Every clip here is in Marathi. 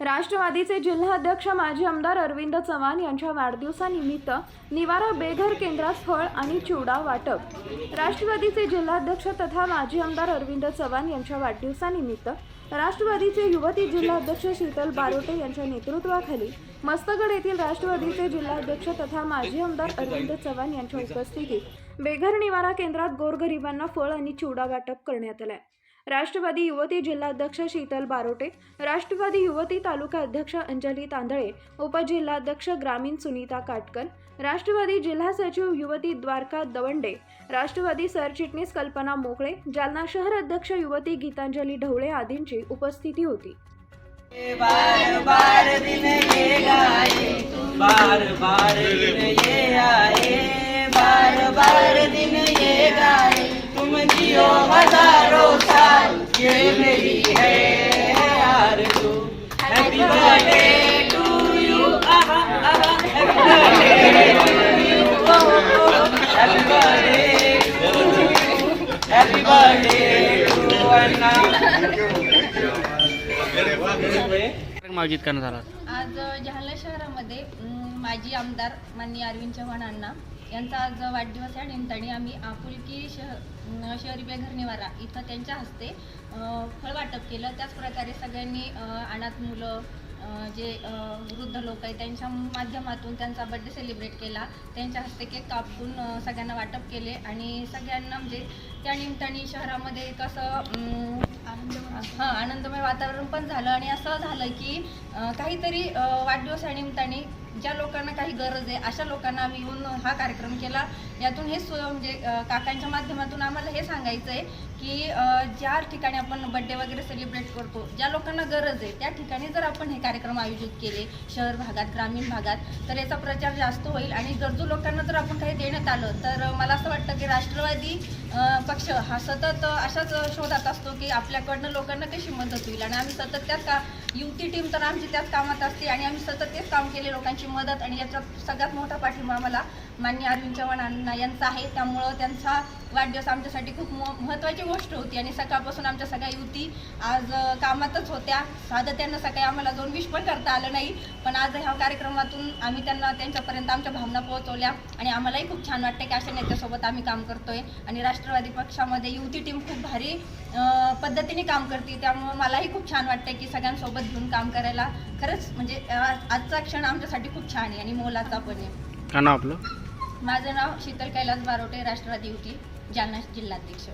राष्ट्रवादीचे जिल्हाध्यक्ष माजी आमदार अरविंद चव्हाण यांच्या वाढदिवसानिमित्त निवारा बेघर केंद्रात फळ आणि चिवडा वाटप. राष्ट्रवादीचे जिल्हाध्यक्ष तथा माजी आमदार अरविंद चव्हाण यांच्या वाढदिवसानिमित्त राष्ट्रवादीचे युवती जिल्हाध्यक्ष शीतल बारोटे यांच्या नेतृत्वाखाली मस्तगड येथील राष्ट्रवादीचे जिल्हाध्यक्ष तथा माजी आमदार अरविंद चव्हाण यांच्या उपस्थितीत बेघर निवारा केंद्रात गोरगरिबांना फळ आणि चिवडा वाटप करण्यात आलाय. राष्ट्रवादी युवती जिल्हाध्यक्ष शीतल बारोटे राष्ट्रवादी युवती तालुका अध्यक्ष अंजली तांदळे उपजिल्हाध्यक्ष ग्रामीण सुनीता काटकर राष्ट्रवादी जिल्हा सचिव युवती द्वारका दवंडे राष्ट्रवादी सरचिटणीस कल्पना मोकळे जालना शहर अध्यक्ष युवती गीतांजली ढवळे आदींची उपस्थिती होती. बार बार दिन ये गाए बार बार दिन ये आए. आयोजित करण्यात आला आज जालना शहरामध्ये माजी आमदार माननीय अरविंद चव्हाण अण्णा यांचा आज वाढदिवस आहे निमित्ताने आम्ही आपुलकी शह शहरी बेघरनिवारा इथं त्यांच्या हस्ते फळ वाटप केलं. त्याचप्रकारे सगळ्यांनी अनाथ मुलं जे वृद्ध लोक आहेत त्यांच्या माध्यमातून त्यांचा बड्डे सेलिब्रेट केला. त्यांच्या हस्ते केक कापून सगळ्यांना वाटप केले आणि सगळ्यांना म्हणजे त्या निमित्ताने शहरामध्ये कसं असं हां आनंदमय वातावरण पण झालं आणि असं झालं की काहीतरी वाढदिवसा निमित्ताने ज्या लोकांना काही गरज आहे अशा लोकांना आम्ही येऊन हा कार्यक्रम केला. यातून हे म्हणजे काकांच्या माध्यमातून आम्हाला हे सांगायचं आहे की ज्या ठिकाणी आपण बड्डे वगैरे सेलिब्रेट करतो ज्या लोकांना गरज आहे त्या ठिकाणी जर आपण हे कार्यक्रम आयोजित केले शहर भागात ग्रामीण भागात तर याचा प्रचार जास्त होईल आणि गरजू लोकांना जर आपण काही देण्यात आलं तर मला असं वाटतं की राष्ट्रवादी पक्ष हा सतत अशाच शोधात असतो की आपल्याकडनं लोकांना कशी मदत होईल? आणि आम्ही सतत त्याच का युती टीम तर आमची त्याच कामात असते आणि आम्ही सतत तेच काम केले लोकांची मदत आणि याच्यात सगळ्यात मोठा पाठिंबा आम्हाला मान्य अरविंद चव्हाण अण्णा यांचा आहे. त्यामुळं त्यांचा वाढदिवस आमच्यासाठी खूप म महत्त्वाची गोष्ट होती आणि सकाळपासून आमच्या सगळ्या युवती आज कामातच होत्या. साधं त्यांना सकाळी आम्हाला दोन विश पण करता आलं नाही. पण आज ह्या कार्यक्रमातून आम्ही त्यांना त्यांच्यापर्यंत आमच्या भावना पोहोचवल्या आणि आम्हालाही खूप छान वाटतं की अशा नेत्यासोबत आम्ही काम करतोय. आणि राष्ट्रवादी पक्षामध्ये युवती टीम खूप भारी पद्धतीने काम करते. त्यामुळं मलाही खूप छान वाटतं की सगळ्यांसोबत घेऊन काम करायला खरंच म्हणजे आजचा क्षण आमच्यासाठी खूप छान आहे आणि मोलाचा पण आहे. काय नाव आपलं? माझं नाव शीतल कैलास बारोटे राष्ट्रवादी युती जालना जिल्हाध्यक्ष.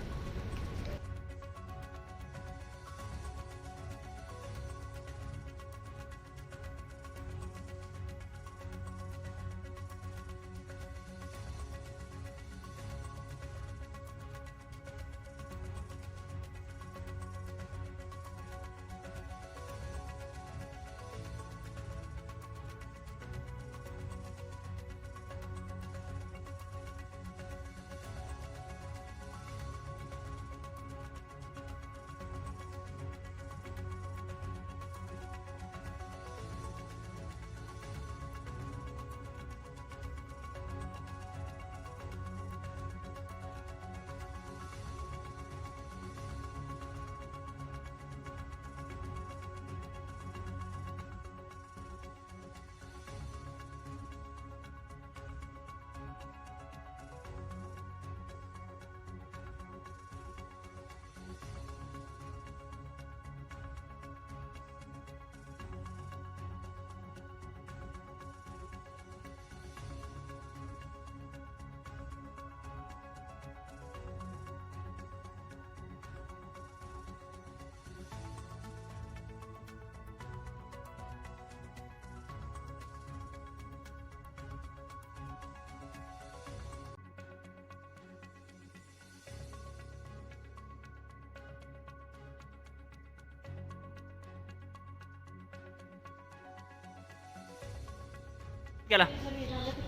केला?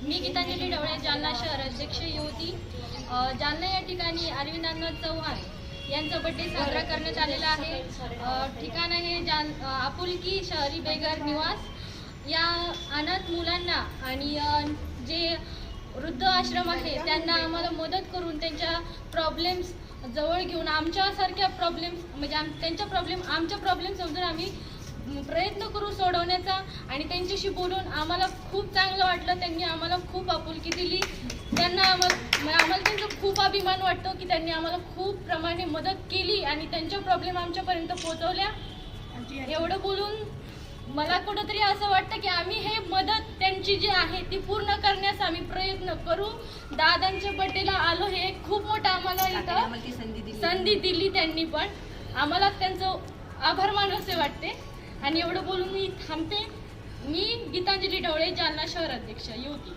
मी गीतांजली ढवळे जालना शहर अध्यक्ष युवती. जालना या ठिकाणी अरविंदांना चव्हाण यांचा बड्डे साजरा करण्यात आलेला आहे. ठिकाण आहे जान आपुलकी शहरी बेघर निवास. या अनाथ मुलांना आणि जे वृद्ध आश्रम आहे त्यांना आम्हाला मदत करून त्यांच्या प्रॉब्लेम्स जवळ घेऊन आमच्यासारख्या प्रॉब्लेम्स म्हणजे आम त्यांच्या प्रॉब्लेम आमच्या प्रॉब्लेम समजून आम्ही प्रयत्न करू सोडवण्याचा आणि त्यांच्याशी बोलून आम्हाला खूप चांगलं वाटलं. त्यांनी आम्हाला खूप आपुलकी दिली. त्यांना आम्हाला आम्हाला त्यांचा खूप अभिमान वाटतो की त्यांनी आम्हाला खूप प्रमाणे मदत केली आणि त्यांच्या प्रॉब्लेम आमच्यापर्यंत पोहोचवल्या. एवढं बोलून मला कुठंतरी असं वाटतं की आम्ही हे मदत त्यांची जी आहे ती पूर्ण करण्यास आम्ही प्रयत्न करू. दादांच्या बड्डेला आलो हे खूप मोठं आम्हाला इथं संधी दिली. त्यांनी पण. आम्हाला त्यांचं आभार मानावेसे वाटते. आणि एवढं बोलून मी थांबते. मी गीतांजली ढवळे जालना शहर अध्यक्ष युवती